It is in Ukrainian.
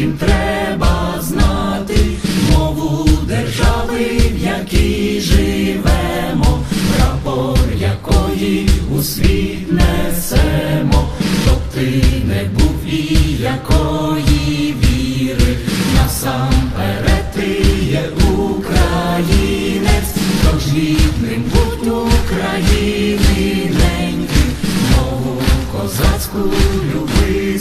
всім треба знати, мову держави, в якій живемо, прапор якої у світ несемо, щоб ти не був і якої віри, насамперед ти є українець, тож рідним будь України неньки, мову козацьку люби